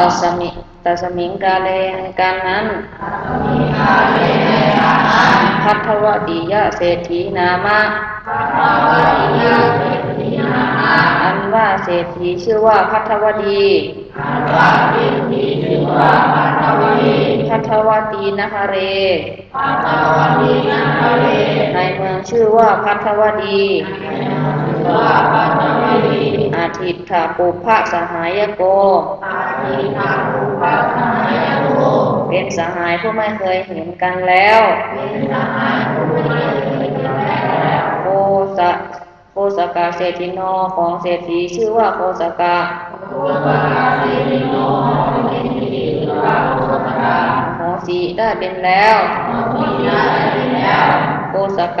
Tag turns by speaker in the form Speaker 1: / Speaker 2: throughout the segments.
Speaker 1: ตัสมิตัสมิงกาเลในการนั้นพัทวติยะเศรษฐีนามะอันว่าเศรษฐีชื่อว่าพัทวดีพัทวตีนคเรในเมืองชื่อว่าพัทวดี อาทิตถาปุพะสหายโก เป็นสหายผู้ไม่เคยเห็นกันแล้วโคสะโคสกาเศรษฐีโนของเศรษฐีชื่อว่าโคสกาโหสีได้เป็นแล้วโคสก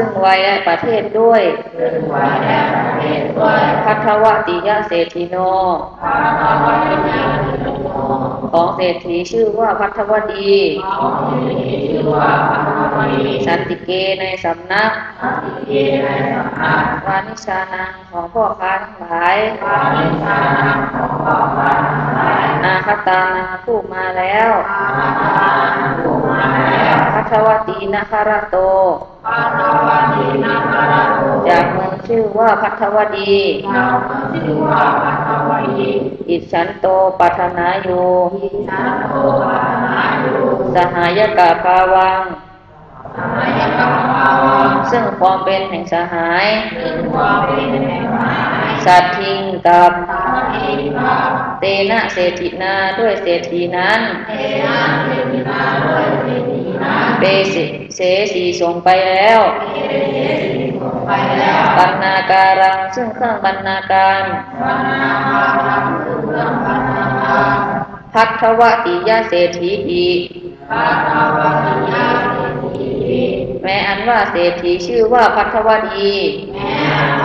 Speaker 1: ซึ่งวัยและประเทศด้วยพัทวติยะเศรษฐีโน ของเศรษฐีชื่อว่าพัทวดี สันติเกในสำนัก วานิชานังของพ่อค้าทั้งหลายอาคตานาผู้มาแล้วพัทวตีนาคารโต จากเมืองชื่อว่าพัทวดีอิฉันโตปัทนาอยู่สหายกาภาวัง ซึ่งความเป็นแห่งสหาย สัตทิงกับเตนะเศรษฐินาด้วยเศรษฐีนั้น เปเสเสสีส่งไปแล้วบรรณาการังซึ่งเครื่องบรรณาการพัทวติยะเศรษฐีอีกแม้อันว่าเศรษฐีชื่อว่าพัทวดี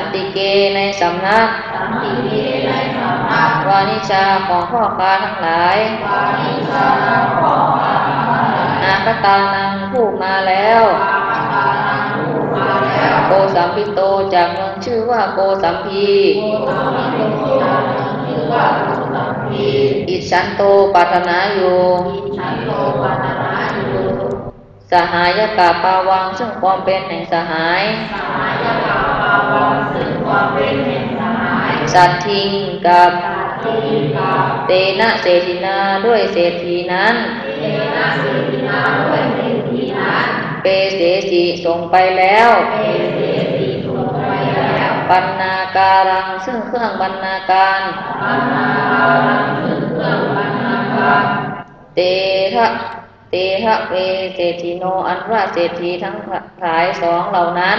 Speaker 1: นติเกในสำนักวานิชาของพ่อค้าทั้งหลายอาคตานังผู้มาแล้วโกสัมพิโตจากเมืองชื่อว่าโกสัมพีอิชันโตปัตนาอยู่สหายกาปาวังซึ่งความเป็นแห่งสหายสั ตทิงกับเตนะเศรษฐินาด้วยเศรษฐีนั้น เปเสสีส่งไปแล้ว บรรณาการังซึ่งเครื่องบรรณาการเตทะเตทะเวเศรษฐีโนอันว่าเศรษฐีทั้งหลายสองเหล่านั้น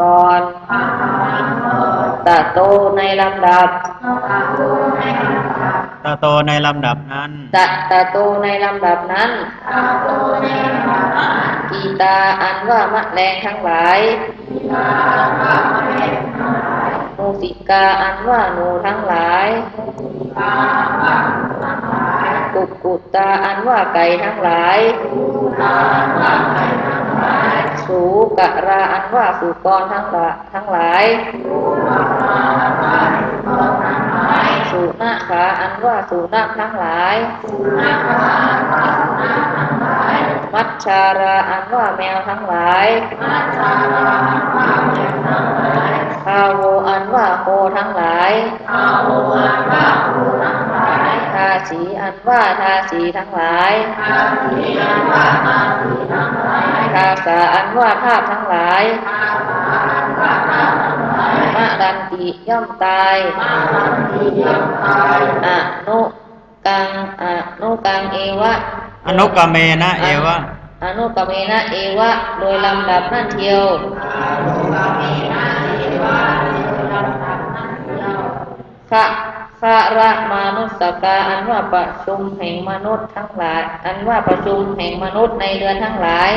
Speaker 1: ก่อนตะโตในลำดับ
Speaker 2: ตาโตในลำดับนั้น
Speaker 1: ตะตะโตในลำดับนั้นกีตาอันว่ามะแรงทั้งหลายมูสิกาอันว่าหนูทั้งหลายกุกกุตาอันว่าไก่ทั้งหลาย สูกะราอันว่าสุกรทั้งลายทั้งหลาย สุนาขาอันว่าสุนัขทั้งหลาย มัจชาราอันว่าแมวทั้งหลายคาโวอันว่าโคทั้งหลายทาสีอันว่าทาสีทั้งหลายทาสาอันว่าทาสทั้งหลาย มะดันติย่อมตายอะนุกังอะนุกังเอวะ
Speaker 2: อนุกรรมเมนะเอวะ
Speaker 1: อนุกรรมเมนะเอวะ โดยลำดับนั่นเทียวคะคาระมานุสกาอันว่าประชุมแห่งมนุษย์ทั้งหลาย อันว่าประชุมแห่งมนุษย์ในเดือนทั้งหลาย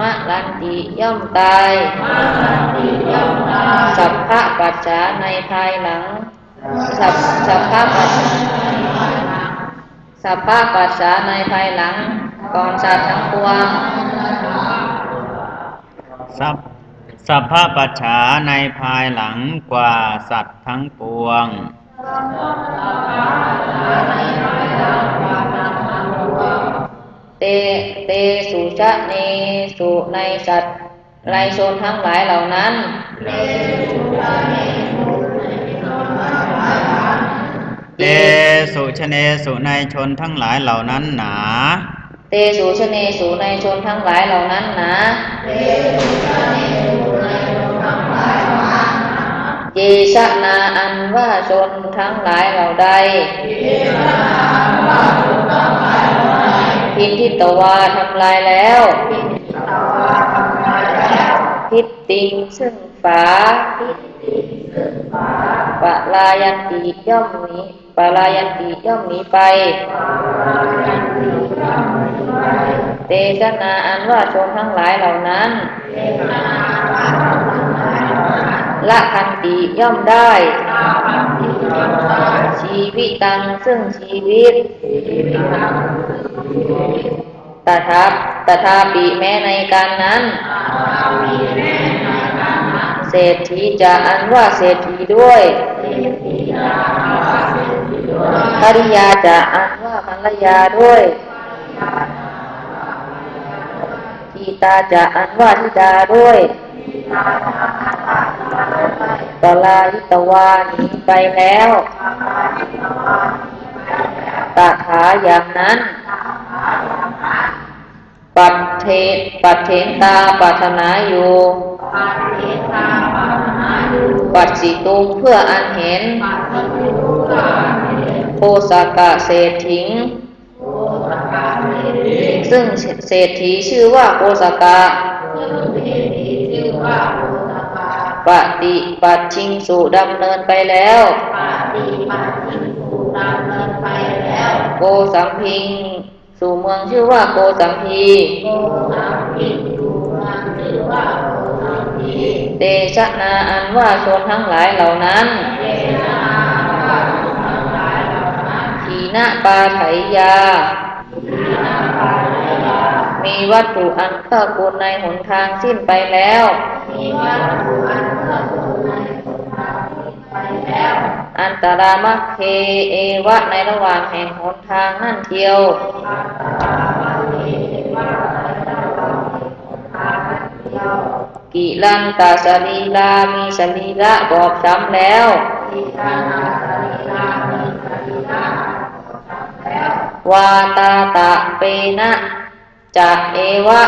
Speaker 1: มะลันติย่อมตายสัพพะปัจจาในภายหลัง สัพสัพพะปัจสัพพะปัจจาในภายหลังก่อนสัตว์ทั้งปวง
Speaker 2: สัพสัพพะปัจฉาในภายหลังกว่าสัตว์ทั้งปวง
Speaker 1: เตสุชะเนสุในสัตว์ไรชนทั้งหลายเหล่านั้น
Speaker 2: เตสุชเนสุในชนทั้งหลายเหล่านั้นหนา
Speaker 1: เตสุชเนสุในชนทั้งหลายเหล่านั้นนะเยชะนาอันว่าชนทั้งหลายเหล่าใดพิน ทิตวาทำลายแล้วพิตติงซึ่งฝาปะลายันติย่อมหนีปะลายันติย่อมหนีไป เตชะนาอันว่าชนทั้งหลายเหล่านั้น ละคันติย่อมได้ ชีวิตังซึ่งชีวิต ตถาตถาปิแม้ในการนั้นเศรษฐีจะอันว่าเศรษฐีด้วยภริยาจะอันว่าภรรยาด้วยทีตาจะอันว่าธิดาด้วย ตลายิตวาหนีไปแล้วตถาอย่างนั้น ปัดเทปัดเทนตาปรารถนาอยู่ปัดสิตุงเพื่ออันเห็นโพสากะเศรษฐิง ซึ่งเศรษฐีชื่อว่าโพสากะ ปฏิปัดชิงสู่ดำเนินไปแล้วโกสัมพิง สู่เมืองชื่อว่าโกสัมพีเตชะนาอันว่าชนทั้งหลายเหล่านั้นขีนะปาไถยา มีวัตถุอันเกื้อกูลในหนทางสิ้นไปแล้ว อันตรามะเคเอวะในระหว่างแห่งหนทางนั่นเทียว
Speaker 3: เกิ
Speaker 1: ลันตาสรีลามีสรีระบอบช้ำแล้ววาตาตะเปนะ จะเอวะ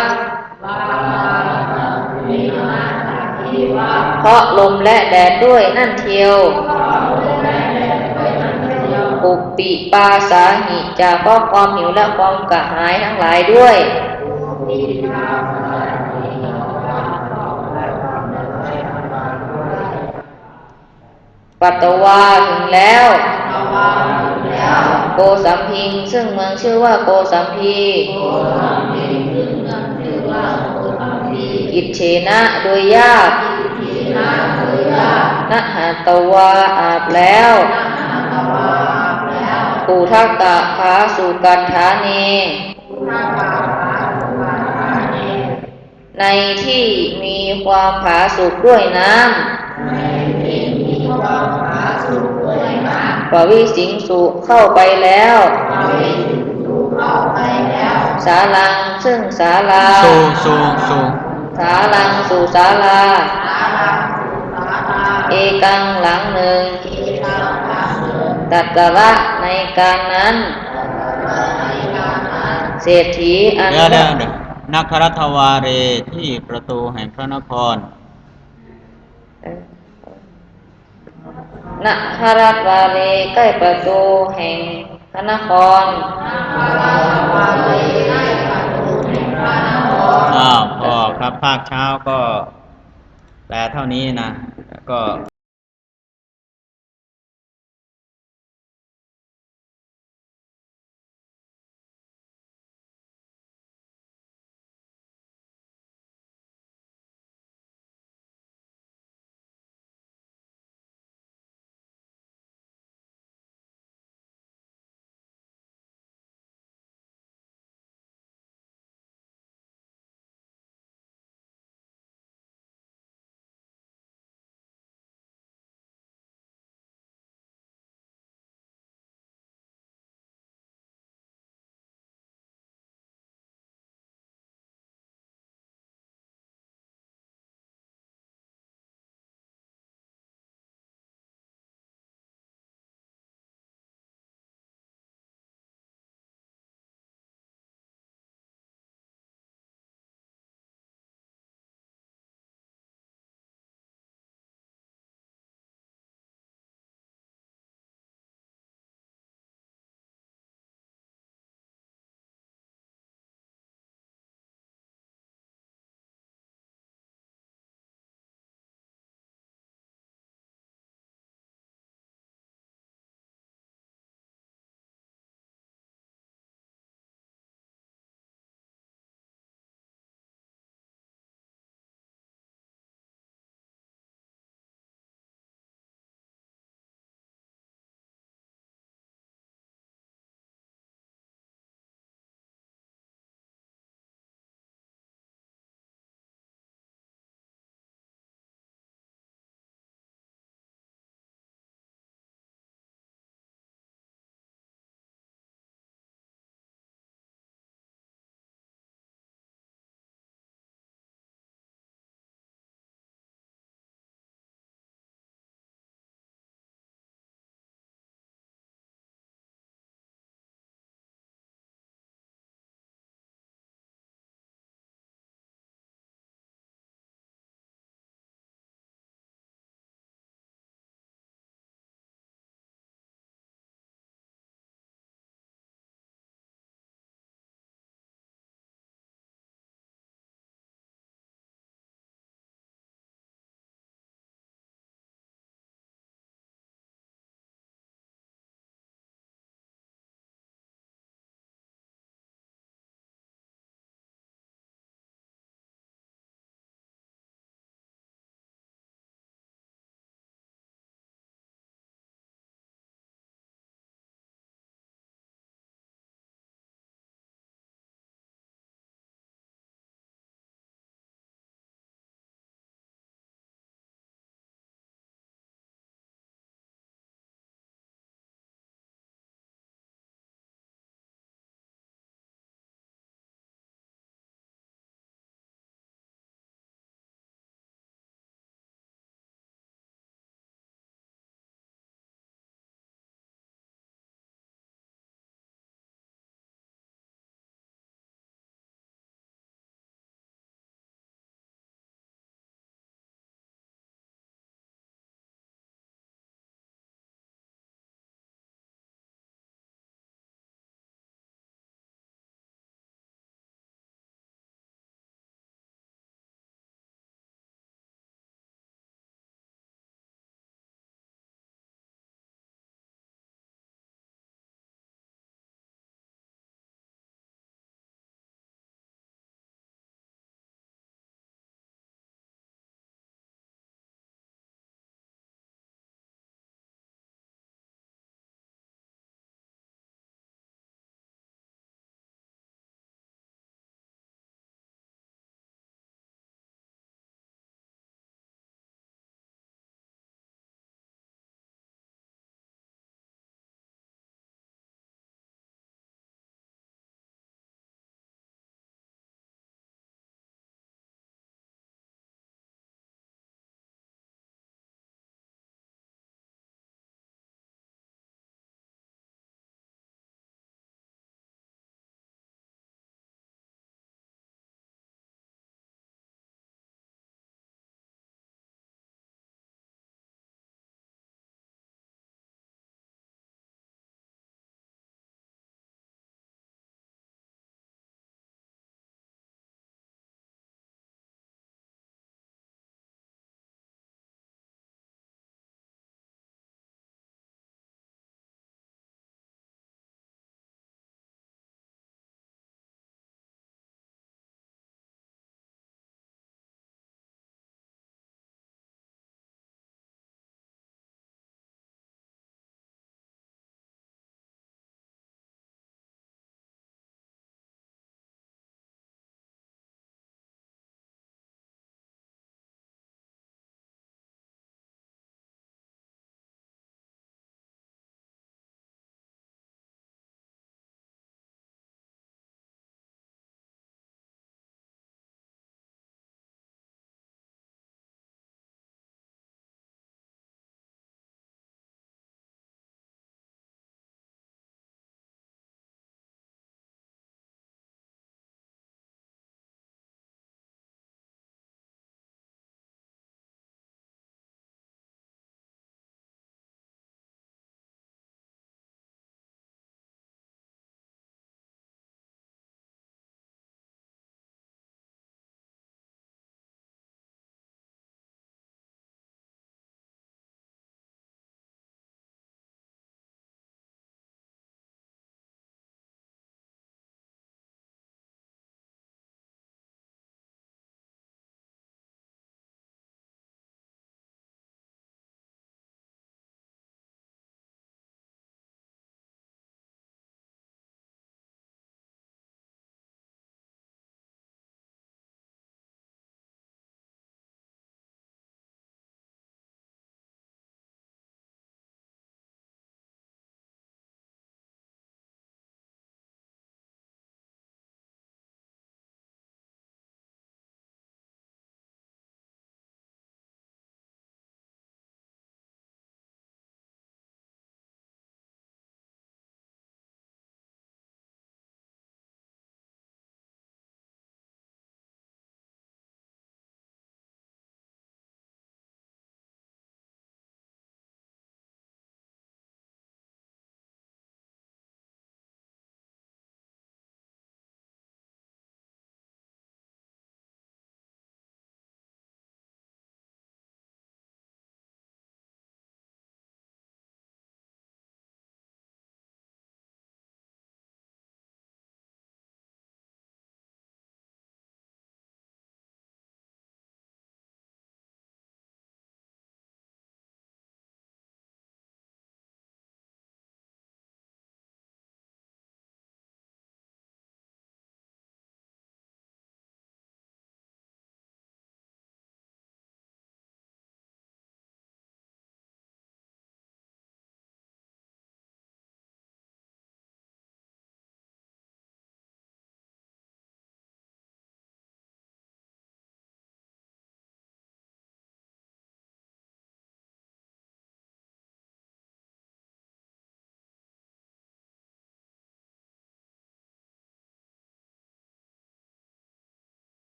Speaker 1: เพราะลมและแดดด้วยนั่นเทียวอุปปิปาสาหิจะเพราะความหิวและความกระหายทั้งหลายด้วยปัตตวาถึงแล้ว โกสัมพิง ซึ่งเมืองชื่อว่าโกสัมพี กิจเชนะโดยยากนะหาตวาอาบแล้วปูทักกะพาสุกัฏฐาเนในที่มีความผาสุกด้วยน้ำปวิสิงสุเข้าไปแล้วสาลังซึ่งศาลา
Speaker 2: สูสูสู
Speaker 1: สาลังสู่ศาลา เอกังหลังหนึ่ง ตัดกะละในการนั้นเศรษฐีอัน
Speaker 2: เดี๋ยวเดี๋ยวเดี๋ยวนักครัตวาเรที่ประตูแห่งพระนคร
Speaker 1: ณคารัตวาเลใกล้ประตูแห่งพระนคร
Speaker 2: อ้าวพอครับภาคเช้าก็แปลเท่านี้นะก็